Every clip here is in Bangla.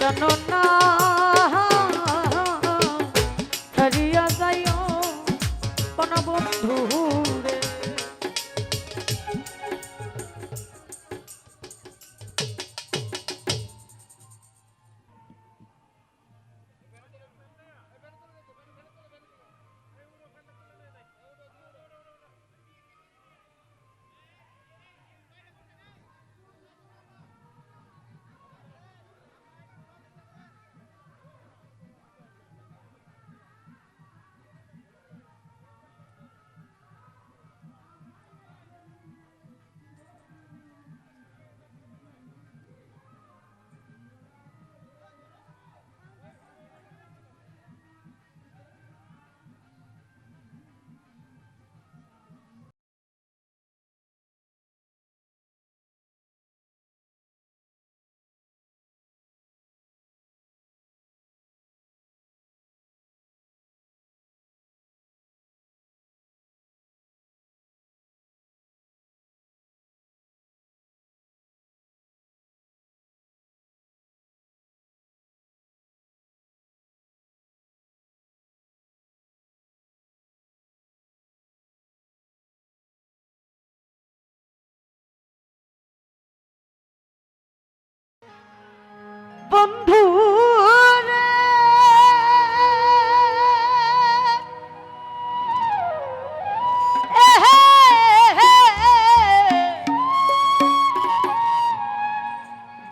no, no.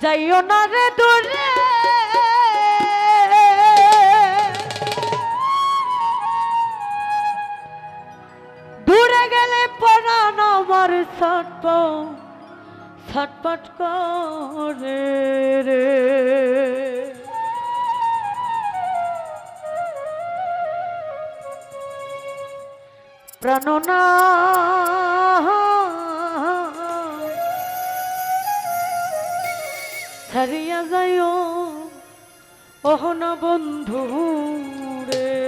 যাইও না রে দূরে দূরে গেলে পরাণ আমার সটপ ছটপট করে রে। প্রাণনা ছাড়িয়া যাইও। অহনা বন্ধু রে।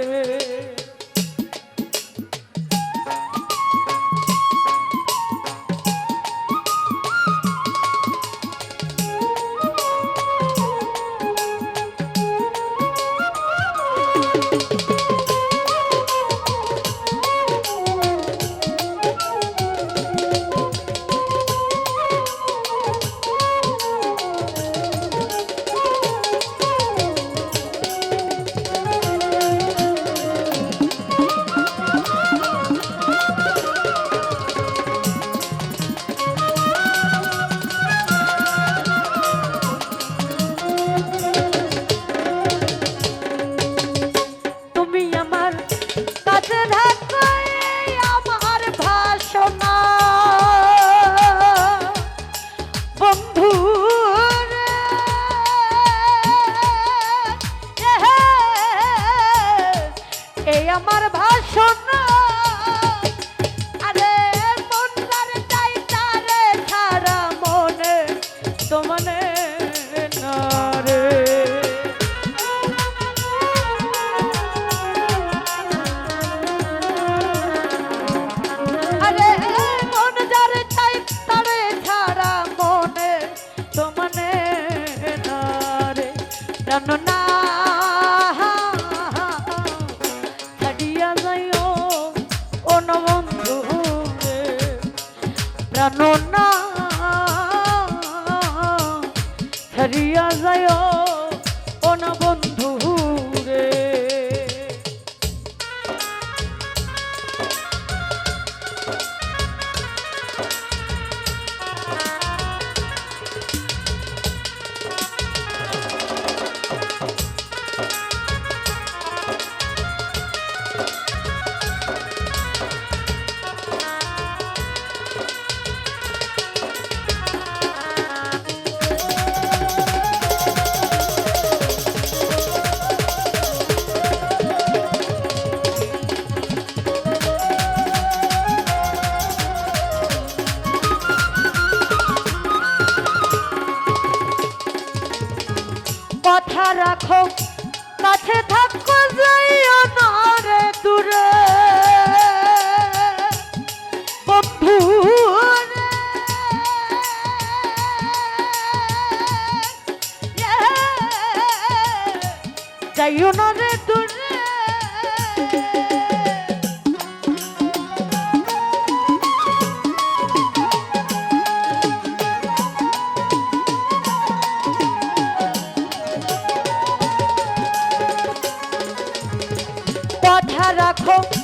আমার ভাষণা ছাড়িয়া যায় ও না বন্ধু রাখো। কাছে থাকো যাইও না রে দূরে। বন্ধু. যাইও না রে দূরে। রাখো